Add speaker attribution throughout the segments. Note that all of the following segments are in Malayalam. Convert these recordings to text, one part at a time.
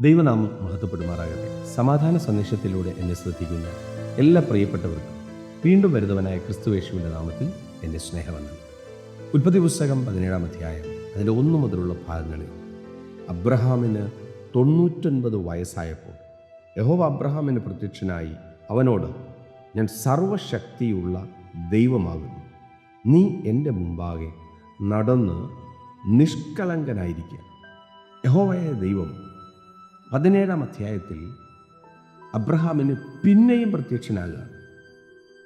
Speaker 1: ദൈവനാമം മഹത്വപ്പെടുമാറാകട്ടെ. സമാധാന സന്ദേശത്തിലൂടെ എന്നെ ശ്രദ്ധിക്കുന്ന എല്ലാ പ്രിയപ്പെട്ടവർക്കും വീണ്ടും വരുന്നവനായ ക്രിസ്തുവേശുവിന്റെ നാമത്തിൽ എന്റെ സ്നേഹവന്ദനം. ഉൽപ്പത്തി പുസ്തകം പതിനേഴാം അധ്യായം അതിന്റെ ഒന്നു മുതലുള്ള ഭാഗങ്ങളിൽ അബ്രഹാമിന് തൊണ്ണൂറ്റൊൻപത് വയസ്സായപ്പോൾ യഹോവ അബ്രഹാമിന് പ്രത്യക്ഷനായി അവനോട് ഞാൻ സർവശക്തിയുള്ള ദൈവമാകുന്നു. നീ എന്റെ മുമ്പാകെ നടന്ന് നിഷ്കളങ്കനായിരിക്കുക. യഹോവയായ ദൈവം പതിനേഴാം അധ്യായത്തിൽ അബ്രഹാമിന് പിന്നെയും പ്രത്യക്ഷനാകുക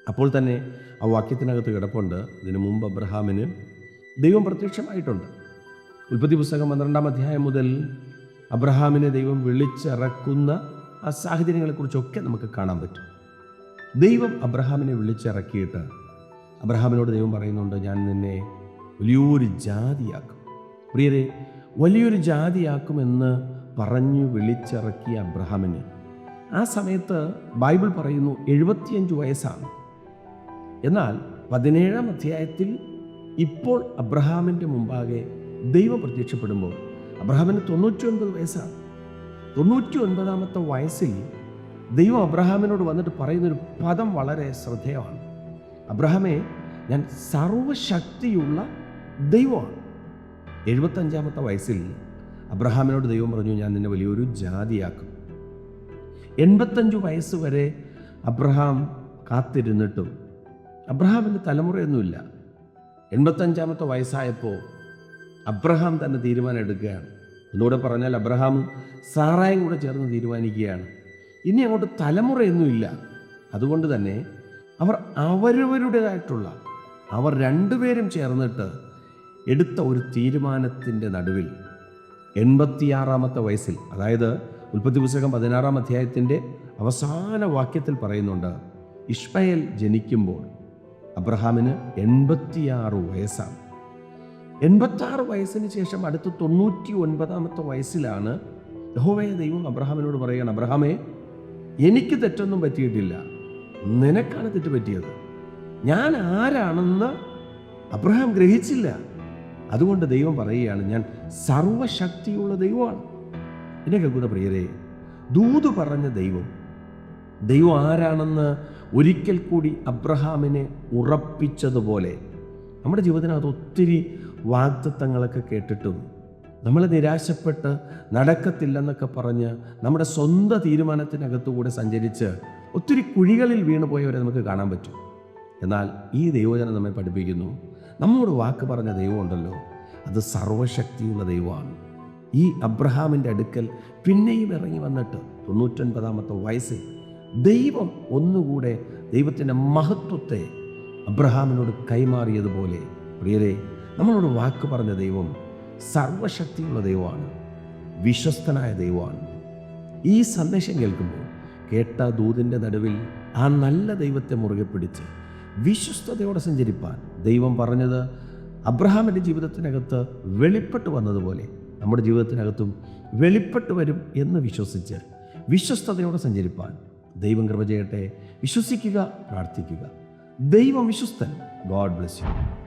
Speaker 1: അപ്പോൾ തന്നെ ആ വാക്യത്തിനകത്ത് കിടപ്പുണ്ട് ഇതിനു മുമ്പ് അബ്രഹാമിന് ദൈവം പ്രത്യക്ഷമായിട്ടുണ്ട്. ഉൽപ്പത്തി പുസ്തകം പന്ത്രണ്ടാം അധ്യായം മുതൽ അബ്രഹാമിനെ ദൈവം വിളിച്ചിറക്കുന്ന ആ സാഹചര്യങ്ങളെക്കുറിച്ചൊക്കെ നമുക്ക് കാണാൻ പറ്റും. ദൈവം അബ്രഹാമിനെ വിളിച്ചിറക്കിയിട്ട് അബ്രഹാമിനോട് ദൈവം പറയുന്നുണ്ട് ഞാൻ നിന്നെ വലിയൊരു ജാതിയാക്കും. പ്രിയരെ വലിയൊരു ജാതിയാക്കുമെന്ന് പറഞ്ഞു വിളിച്ചിറക്കിയ അബ്രഹാമിന്. ആ സമയത്ത് ബൈബിൾ പറയുന്നു എഴുപത്തിയഞ്ച് വയസ്സാണ്. എന്നാൽ പതിനേഴാം അധ്യായത്തിൽ ഇപ്പോൾ അബ്രഹാമിന്റെ മുമ്പാകെ ദൈവം പ്രത്യക്ഷപ്പെടുമ്പോൾ അബ്രഹാമിന് തൊണ്ണൂറ്റി ഒൻപത് വയസ്സാണ്. തൊണ്ണൂറ്റി ഒൻപതാമത്തെ വയസ്സിൽ ദൈവം അബ്രഹാമിനോട് വന്നിട്ട് പറയുന്നൊരു പദം വളരെ ശ്രദ്ധേയമാണ്. അബ്രഹാമേ ഞാൻ സർവശക്തിയുള്ള ദൈവമാണ്. എഴുപത്തഞ്ചാമത്തെ വയസ്സിൽ അബ്രഹാമിനോട് ദൈവം പറഞ്ഞു ഞാൻ നിന്നെ വലിയൊരു ജാതിയാക്കും. എൺപത്തഞ്ച് വയസ്സ് വരെ അബ്രഹാം കാത്തിരുന്നിട്ടും അബ്രഹാമിന് തലമുറയൊന്നുമില്ല. എൺപത്തഞ്ചാമത്തെ വയസ്സായപ്പോൾ അബ്രഹാം തന്നെ തീരുമാനം എടുക്കുകയാണ്. ഒന്നുകൂടെ പറഞ്ഞാൽ അബ്രഹാം സാറായും കൂടെ ചേർന്ന് തീരുമാനിക്കുകയാണ്. ഇനി അങ്ങോട്ട് തലമുറയൊന്നുമില്ല. അതുകൊണ്ട് തന്നെ അവർ അവരവരുടേതായിട്ടുള്ള അവർ രണ്ടുപേരും ചേർന്നിട്ട് എടുത്ത ഒരു തീരുമാനത്തിന്റെ നടുവിൽ എൺപത്തിയാറാമത്തെ വയസ്സിൽ അതായത് ഉൽപ്പത്തി പുസ്തകം പതിനാറാം അധ്യായത്തിന്റെ അവസാന വാക്യത്തിൽ പറയുന്നുണ്ട് ഇഷ്മയേൽ ജനിക്കുമ്പോൾ അബ്രഹാമിന് എൺപത്തിയാറ് വയസ്സാണ്. എൺപത്താറ് വയസ്സിന് ശേഷം അടുത്ത തൊണ്ണൂറ്റി ഒൻപതാമത്തെ വയസ്സിലാണ് യഹോവയ ദൈവം അബ്രഹാമിനോട് പറയുകയാണ് അബ്രഹാമേ എനിക്ക് തെറ്റൊന്നും പറ്റിയിട്ടില്ല. നിനക്കാണ് തെറ്റ് പറ്റിയത്. ഞാൻ ആരാണെന്ന് അബ്രഹാം ഗ്രഹിച്ചില്ല. അതുകൊണ്ട് ദൈവം പറയുകയാണ് ഞാൻ സർവശക്തിയുള്ള ദൈവമാണ്. എന്നെ കേൾക്കുന്ന പ്രിയരെ ദൂത് പറഞ്ഞ ദൈവം ദൈവം ആരാണെന്ന് ഒരിക്കൽ കൂടി അബ്രഹാമിനെ ഉറപ്പിച്ചതുപോലെ നമ്മുടെ ജീവിതത്തിനകത്ത് ഒത്തിരി വാഗ്ദത്തങ്ങളൊക്കെ കേട്ടിട്ടും നമ്മൾ നിരാശപ്പെട്ട് നടക്കത്തില്ലെന്നൊക്കെ പറഞ്ഞ് നമ്മുടെ സ്വന്തം തീരുമാനത്തിനകത്തുകൂടെ സഞ്ചരിച്ച് ഒത്തിരി കുഴികളിൽ വീണുപോയവരെ നമുക്ക് കാണാൻ പറ്റും. എന്നാൽ ഈ ദൈവജനം നമ്മെ പഠിപ്പിക്കുന്നു നമ്മോട് വാക്ക് പറഞ്ഞ ദൈവമുണ്ടല്ലോ. അത് സർവശക്തിയുള്ള ദൈവമാണ്. ഈ അബ്രഹാമിന്റെ അടുക്കൽ പിന്നെയും ഇറങ്ങി വന്നിട്ട് തൊണ്ണൂറ്റൊൻപതാമത്തെ വയസ്സിൽ ദൈവം ഒന്നുകൂടെ ദൈവത്തിന്റെ മഹത്വത്തെ അബ്രഹാമിനോട് കൈമാറിയതുപോലെ. പ്രിയരെ നമ്മളോട് വാക്ക് പറഞ്ഞ ദൈവം സർവശക്തിയുള്ള ദൈവമാണ്. വിശ്വസ്തനായ ദൈവമാണ്. ഈ സന്ദേശം കേൾക്കുമ്പോൾ കേട്ട ദൂതിന്റെ നടുവിൽ ആ നല്ല ദൈവത്തെ മുറുകെ പിടിച്ച് വിശ്വസ്തയോടെ സഞ്ചരിപ്പാൻ. ദൈവം പറഞ്ഞത് അബ്രഹാമിന്റെ ജീവിതത്തിനകത്ത് വെളിപ്പെട്ട് വന്നതുപോലെ നമ്മുടെ ജീവിതത്തിനകത്തും വെളിപ്പെട്ട് വരും എന്ന് വിശ്വസിച്ച് വിശ്വസ്തയോടെ സഞ്ചരിപ്പാൻ. ദൈവം കൃപ ചെയ്യട്ടെ. വിശ്വസിക്കുക പ്രാർത്ഥിക്കുക. ദൈവം വിശ്വസ്തൻ. God bless you.